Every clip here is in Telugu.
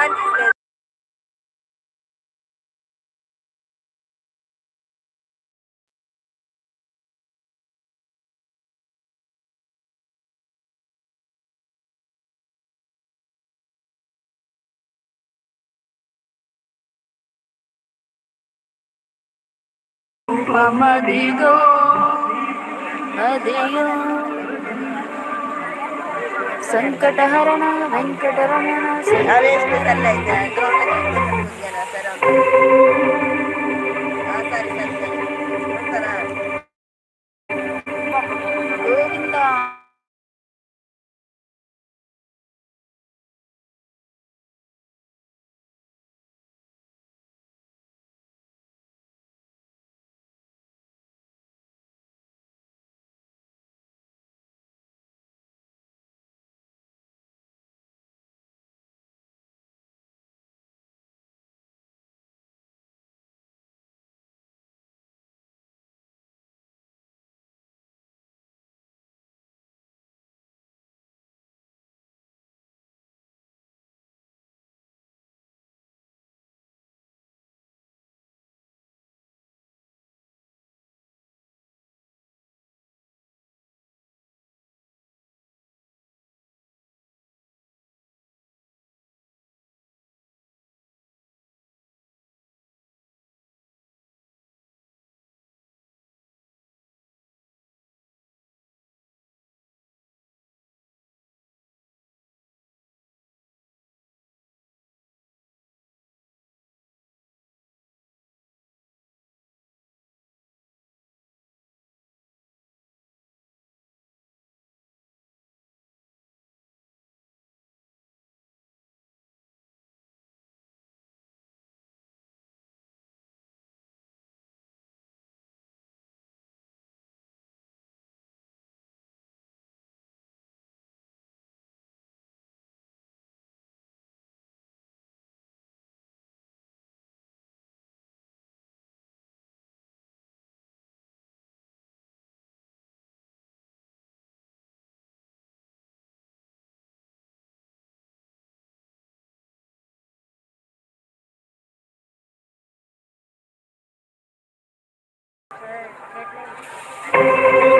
and Pamadigo, adios. ಸಂಕಟಹರಣ ವೆಂಕಟರಮಣ ಸರ್ Música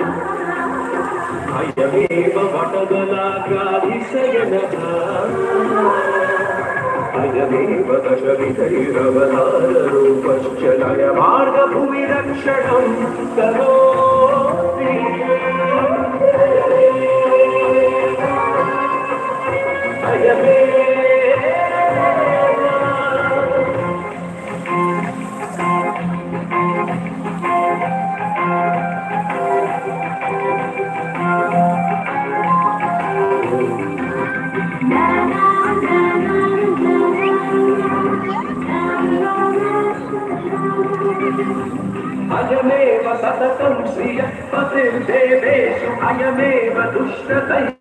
యమేవ వటబలాగ్రాధిశయనః అజమేవ దశవిధైరవతారూపశ్చ నయమార్గభూమిరక్షణం కరోమి సతతం శ్రియ పతిర్దేవేషు అయమేవ దుష్టతస్తు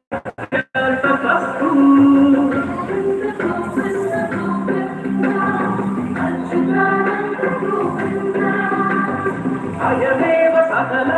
అయమేవ సకల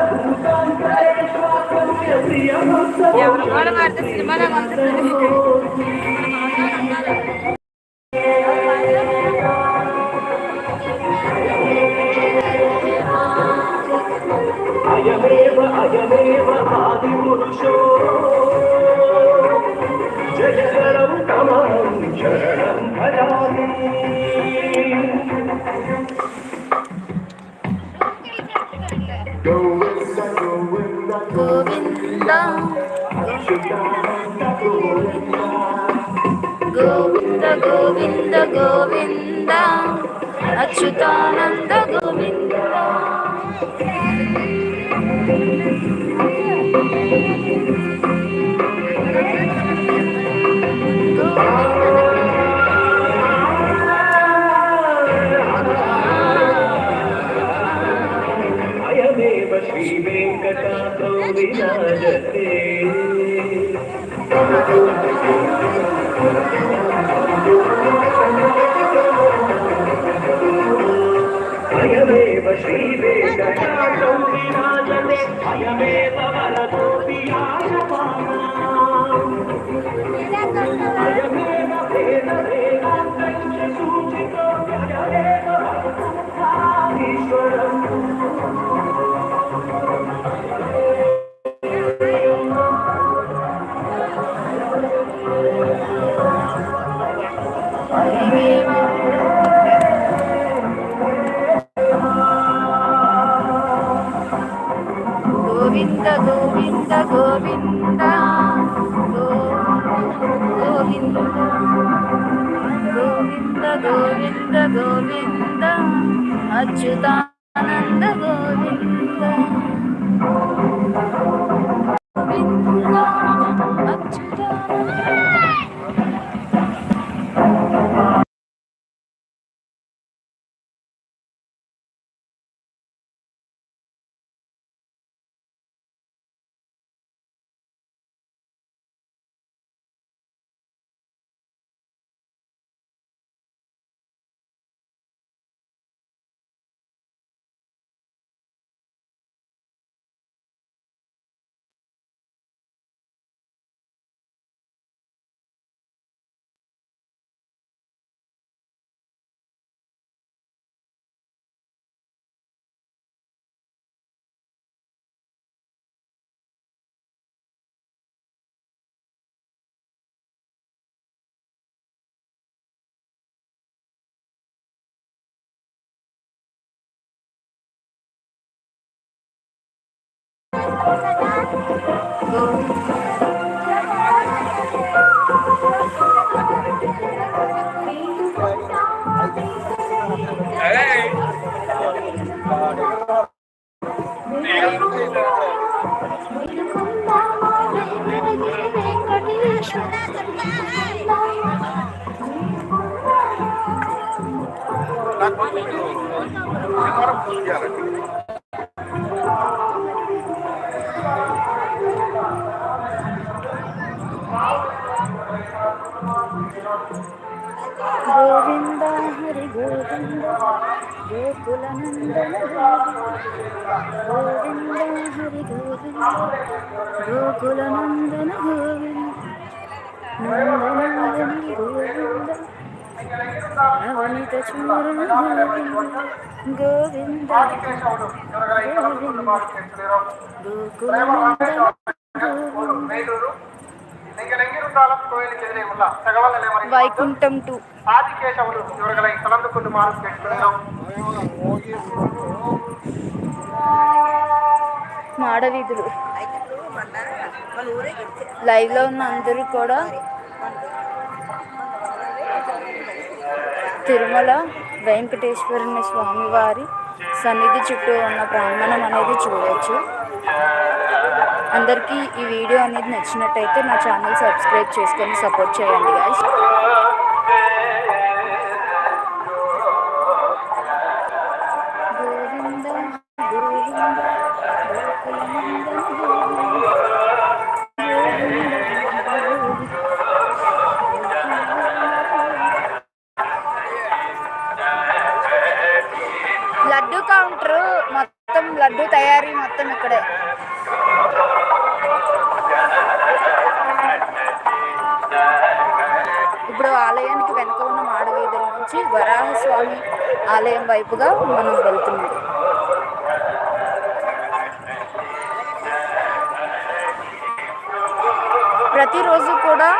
అచ్యుతానంద గోవింద శ్రీ వెంకటాతో విరాజతే అయమేవ శ్రీ వెంకటాద్రౌ విరాజతే అయమేవ వరదో అయమేవ వేద వేదాంతైః సూచితో అయమేవ ఈశ్వరం గోవింద గోవింద గోవింద గోవింద గోవింద గోవింద అచ్యుతానంద గోవింద. గోవింద అచ్యుతానంద గోవింద హరి గోవింద గోకుల నందన గోవింద హరి గోవింద గోకుల నందన గోవింద నందనందన గోవింద నవనిత చూరణ గోవింద గోవింద గోవింద గోకుల నందన గోవింద వైకుంఠం టూ ஆதிகேசவரு இவர்களை கலந்து கொள்ளுமாறு கேட்கிறோம் మాడవీధులు అయితే మొన్న వాళ్ళ ఊరే గడిచారు లైవ్ లో ఉన్న అందరూ కూడా తిరుమల వెంకటేశ్వరుని స్వామివారి సన్నిధి చుట్టూ ఉన్న ప్రాంగణం అనేది చూడవచ్చు అందరికీ ఈ వీడియో అనేది నచ్చినట్టయితే నా ఛానల్ సబ్స్క్రైబ్ చేసుకొని సపోర్ట్ చేయండి గాయస్ ఆలయం వైపుగా మనం వెళ్తున్నాం. ప్రతిరోజు కూడా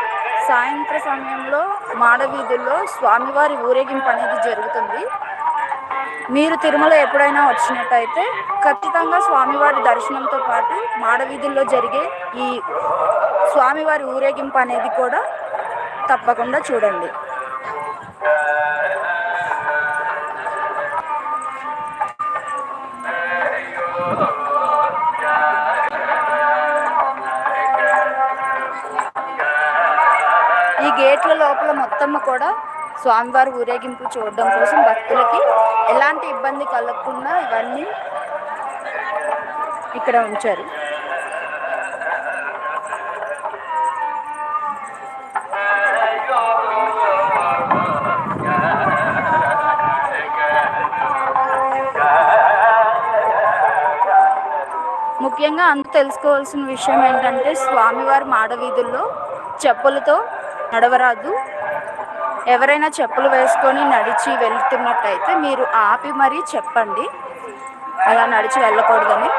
సాయంత్ర సమయంలో మాడవీధుల్లో స్వామివారి ఊరేగింపు అనేది జరుగుతుంది. మీరు తిరుమల ఎప్పుడైనా వచ్చినట్టయితే ఖచ్చితంగా స్వామివారి దర్శనంతో పాటు మాడవీధుల్లో జరిగే ఈ స్వామివారి ఊరేగింపు అనేది కూడా తప్పకుండా చూడండి. లోపల మొత్తం కూడా స్వామివారి ఊరేగింపు చూడడం కోసం భక్తులకి ఎలాంటి ఇబ్బంది కలగకుండా ఇవన్నీ ఇక్కడ ఉంచారు. ముఖ్యంగా అంత తెలుసుకోవాల్సిన విషయం ఏంటంటే స్వామివారి మాడవీధుల్లో చెప్పులతో నడవరాదు. ఎవరైనా చెప్పులు వేసుకొని నడిచి వెళ్తున్నట్టయితే మీరు ఆపి మరీ చెప్పండి. అలా నడిచి వెళ్ళకూడదని.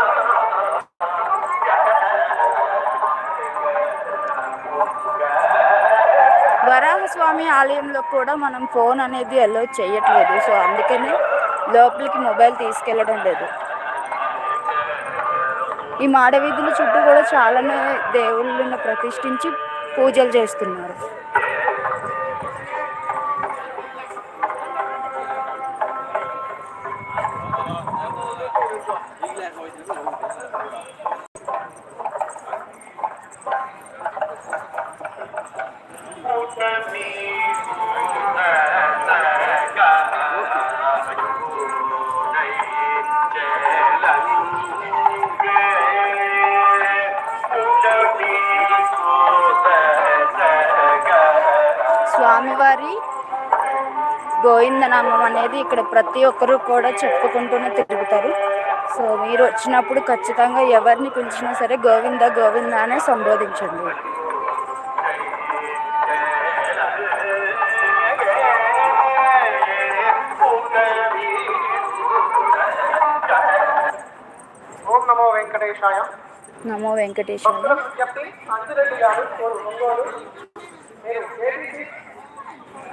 వరాహస్వామి ఆలయంలో కూడా మనం ఫోన్ అనేది అలో చేయట్లేదు. సో అందుకని లోపలికి మొబైల్ తీసుకెళ్ళడం లేదు. ఈ మాడవీధుల చుట్టూ కూడా చాలానే దేవుళ్ళను ప్రతిష్ఠించి పూజలు చేస్తున్నారు. గోవిందనామం అనేది ఇక్కడ ప్రతి ఒక్కరు కూడా చెప్పుకుంటూనే తిరుగుతారు. సో మీరు వచ్చినప్పుడు ఖచ్చితంగా ఎవరిని పిలిచినా సరే గోవింద గోవింద అనే సంబోధించండి. ఓం నమో వెంకటేశాయ. నమో వెంకటేశ్వర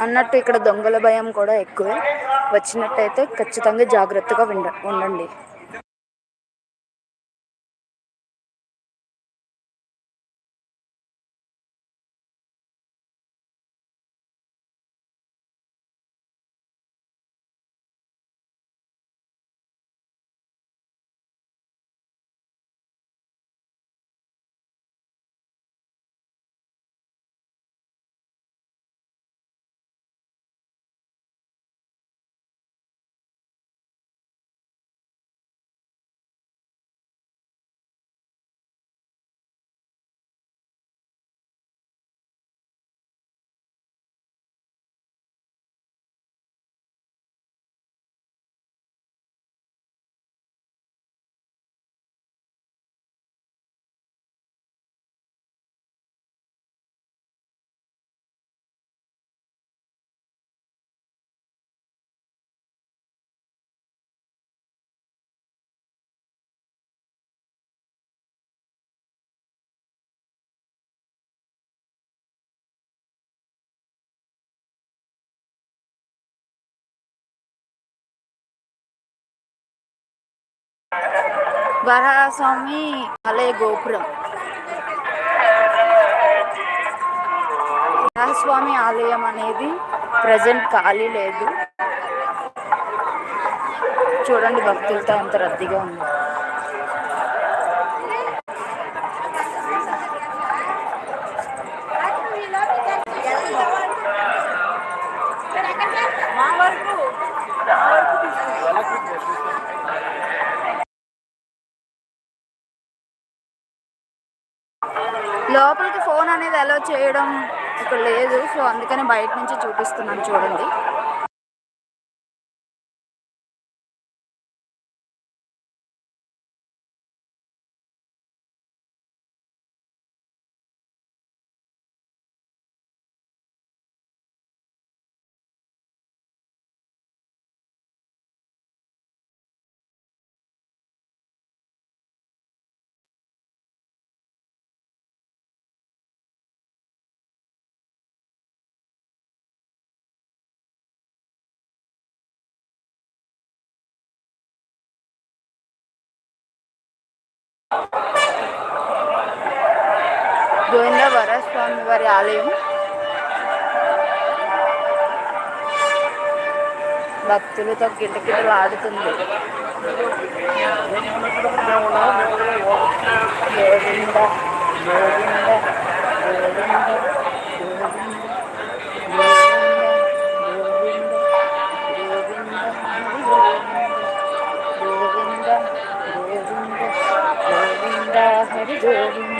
అన్నట్టు ఇక్కడ దొంగల భయం కూడా ఎక్కువే. వచ్చినట్టయితే ఖచ్చితంగా జాగ్రత్తగా ఉండ ఉండండి. వరహాస్వామి ఆలయ గోపురం. వరహాస్వామి ఆలయం అనేది ప్రజెంట్ ఖాళీ లేదు. చూడండి భక్తులతో ఎంత రద్దీగా ఉంది. మా వరకు. లోపలికి ఫోన్ అనేది అలో చేయడం ఇక్కడ లేదు. సో అందుకని బయట నుంచి చూపిస్తున్నాను చూడండి. ఆలయం భక్తులతో కిటకిటలు ఆడుతుంది గోవింద గోవింద గోవింద గోవింద హరి గోవింద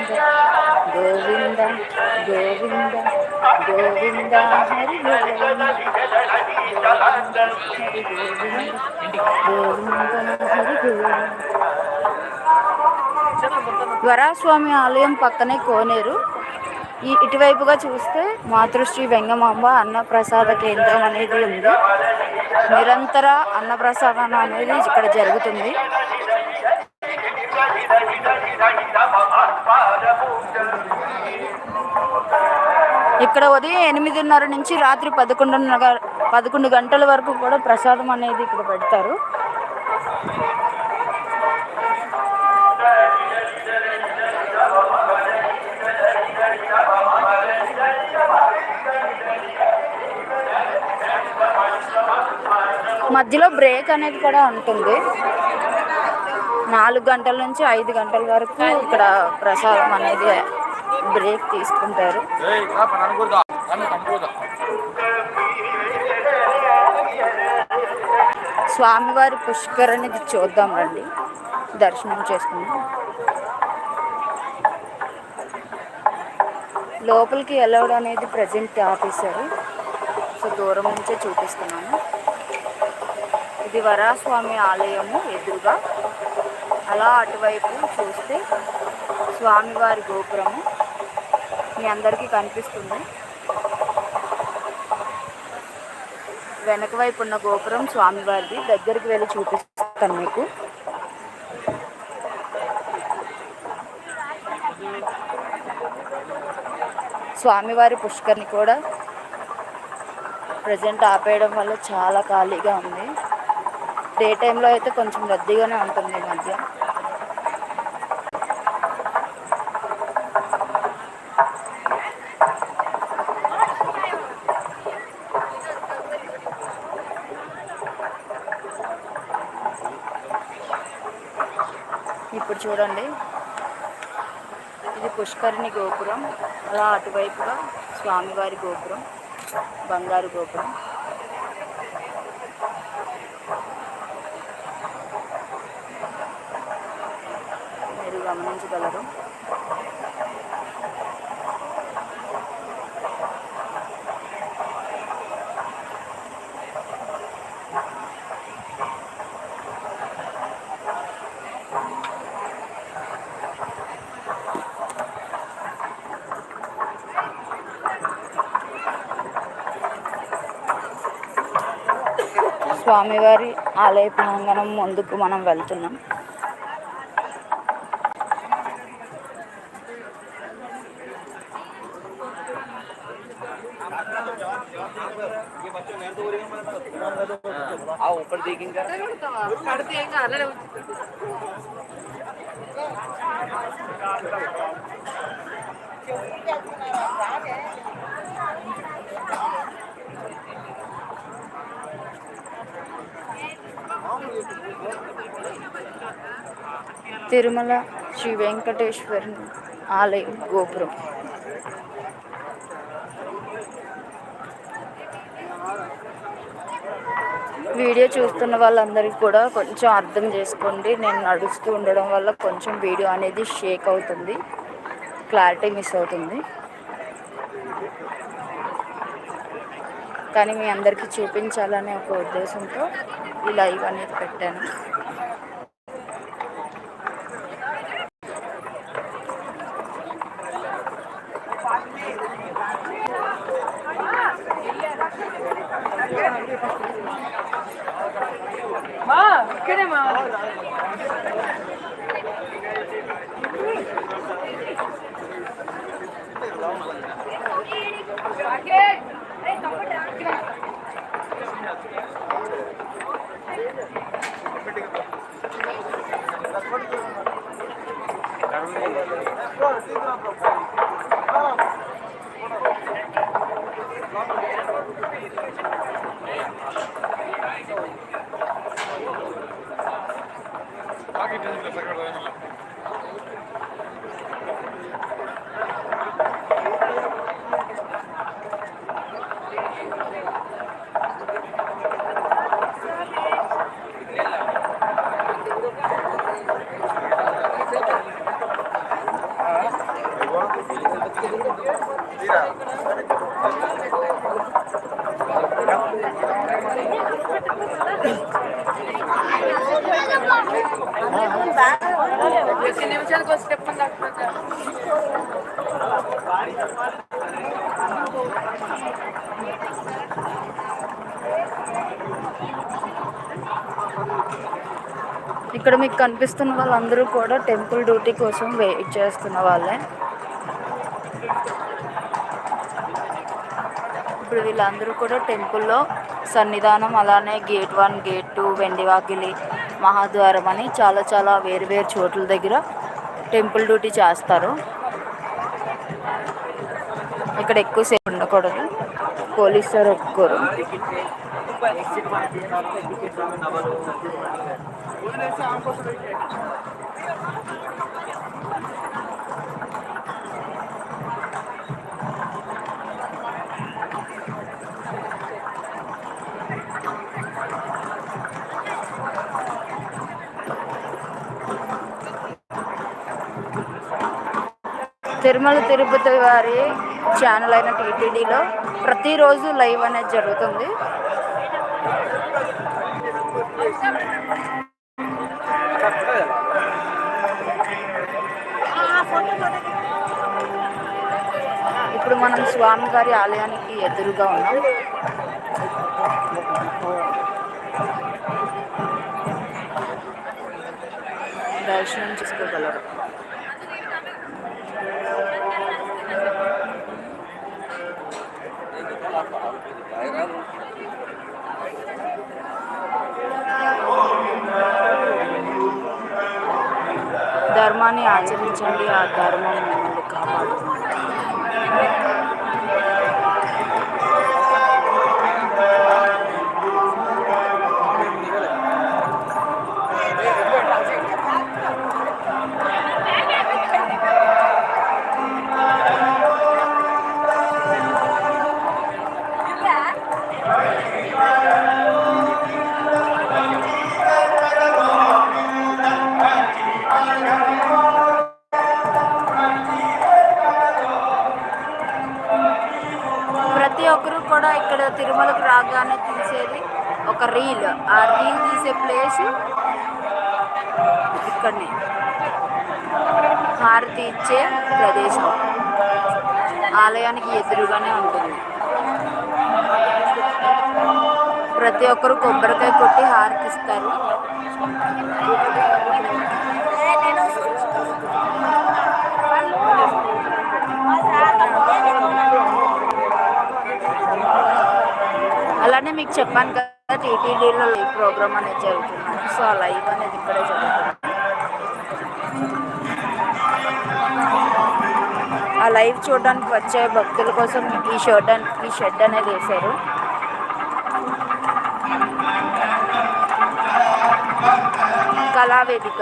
గోవింద గోవింద గోవింద హరి గోవింద హరి గోవింద హరి గోవింద వరాస్వామి ఆలయం పక్కనే కోనేరు. ఈ ఇటువైపుగా చూస్తే మాతృశ్రీ వెంగమాంబ అన్నప్రసాద కేంద్రం అనేది ఉంది. నిరంతర అన్నప్రసాదం అనేది ఇక్కడ జరుగుతుంది. ఇక్కడ ఉదయం ఎనిమిదిన్నర నుంచి రాత్రి పదకొండున్నర పదకొండు గంటల వరకు కూడా ప్రసాదం అనేది ఇక్కడ పెడతారు. మధ్యలో బ్రేక్ అనేది కూడా ఉంటుంది. నాలుగు గంటల నుంచి ఐదు గంటల వరకు ఇక్కడ ప్రసాదం అనేది బ్రేక్ తీసుకుంటారు. స్వామివారి పుష్కరణిది చూద్దాం రండి దర్శనం చేసుకుందాం. లోపలికి వెళ్ళవడం అనేది ప్రజెంట్ ఆపేశారు సో దూరం నుంచే చూపిస్తున్నాను. ఇది వరాస్వామి ఆలయము ఎదురుగా అలా అటువైపు చూస్తే స్వామివారి గోపురము మీ అందరికీ కనిపిస్తుంది. వెనక వైపు ఉన్న గోపురం స్వామివారిది దగ్గరికి వెళ్ళి చూపిస్తాను మీకు. స్వామివారి పుష్కర్ని కూడా ప్రజెంట్ ఆపేయడం వల్ల చాలా ఖాళీగా ఉంది. డే టైంలో అయితే కొంచెం రద్దీగానే ఉంటుంది ఈ మధ్య ఇప్పుడు చూడండి ఇది పుష్కరిణి గోపురం అలా అటువైపుగా స్వామివారి గోపురం బంగారు గోపురం. మీరు గమనించగలరు. స్వామివారి ఆలయ ప్రాంగణం ముందుకు మనం వెళ్తున్నాం. తిరుమల శ్రీ వెంకటేశ్వర ఆలయం గోపురం. వీడియో చూస్తున్న వాళ్ళందరికీ కూడా కొంచెం అర్థం చేసుకోండి. నేను నడుస్తూ ఉండడం వల్ల కొంచెం వీడియో అనేది షేక్ అవుతుంది. క్లారిటీ మిస్ అవుతుంది. కానీ మీ అందరికీ చూపించాలనే ఒక ఉద్దేశంతో ఈ లైవ్ అనేది పెట్టాను. மா கிடைமா ఇక్కడ మీకు కనిపిస్తున్న వాళ్ళందరూ కూడా టెంపుల్ డ్యూటీ కోసం వెయిట్ చేస్తున్న వాళ్ళే. ఇప్పుడు వీళ్ళందరూ కూడా టెంపుల్లో సన్నిధానం అలానే గేట్ వన్ గేట్ టూ వెండివాకిలి మహాద్వారం అని చాలా చాలా వేరు వేరు చోట్ల దగ్గర టెంపుల్ డ్యూటీ చేస్తారు. ఇక్కడ ఎక్కువసేపు ఉండకూడదు. పోలీసు సార్ ఒప్పుకోరు. తిరుమల తిరుపతి వారి ఛానల్ అయిన టీటీడీలో ప్రతిరోజు లైవ్ అనేది జరుగుతుంది. ఇప్పుడు మనం స్వామివారి ఆలయానికి ఎదురుగా ఉన్నాం. దర్శనం చేసుకోగలరు. ధర్మాన్ని ఆచరించండి ఆ ధర్మం. ఇక్కడ తిరుమలకు రాగానే తీసేది ఒక రీల్. ఆ రీల్ తీసే ప్లేస్ ఇక్కడనే. హారతి ఇచ్చే ప్రదేశం. ఆలయానికి ఎదురుగానే ఉంటుంది. ప్రతి ఒక్కరు కొబ్బరికాయ కొట్టి హారతిస్తారు. మీకు చెప్పాను కదా టీటీడీలో లైవ్ ప్రోగ్రామ్ అనేది జరుగుతున్నాను సో ఆ లైవ్ అనేది ఇక్కడే జరుగుతుంది. ఆ లైవ్ చూడడానికి వచ్చే భక్తుల కోసం ఈ షర్ట్ అని ఈ షెడ్ అనేది వేశారు. కళావేదిక.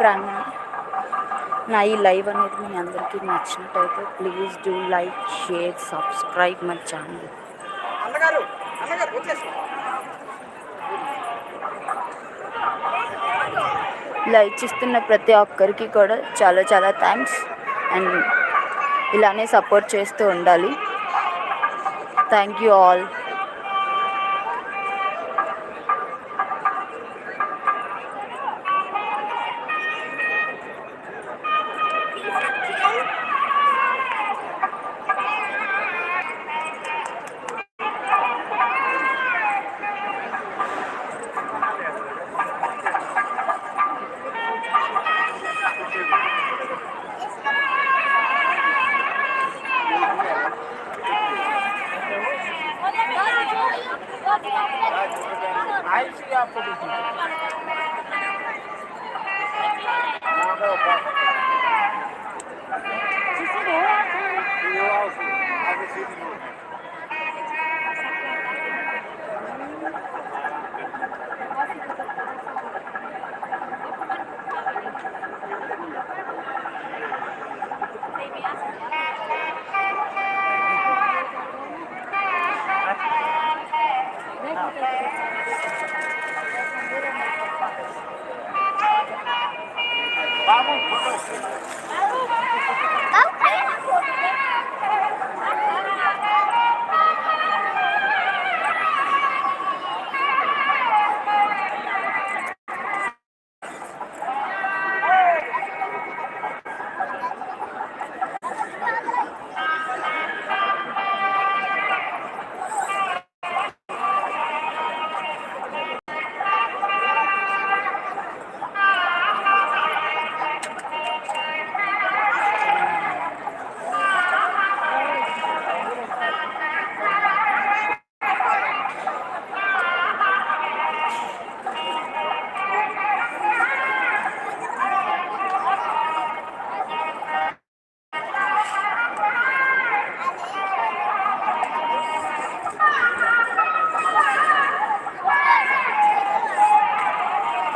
ప్రాంగణం. నా ఈ లైవ్ అనేది మీ అందరికీ నచ్చినట్టయితే please do like share subscribe my channel. Like ఇస్తున్న ప్రతి ఒక్కరికి కూడా చాలా చాలా థ్యాంక్స్. అండ్ ఇలానే సపోర్ట్ చేస్తూ ఉండాలి. Thank you all.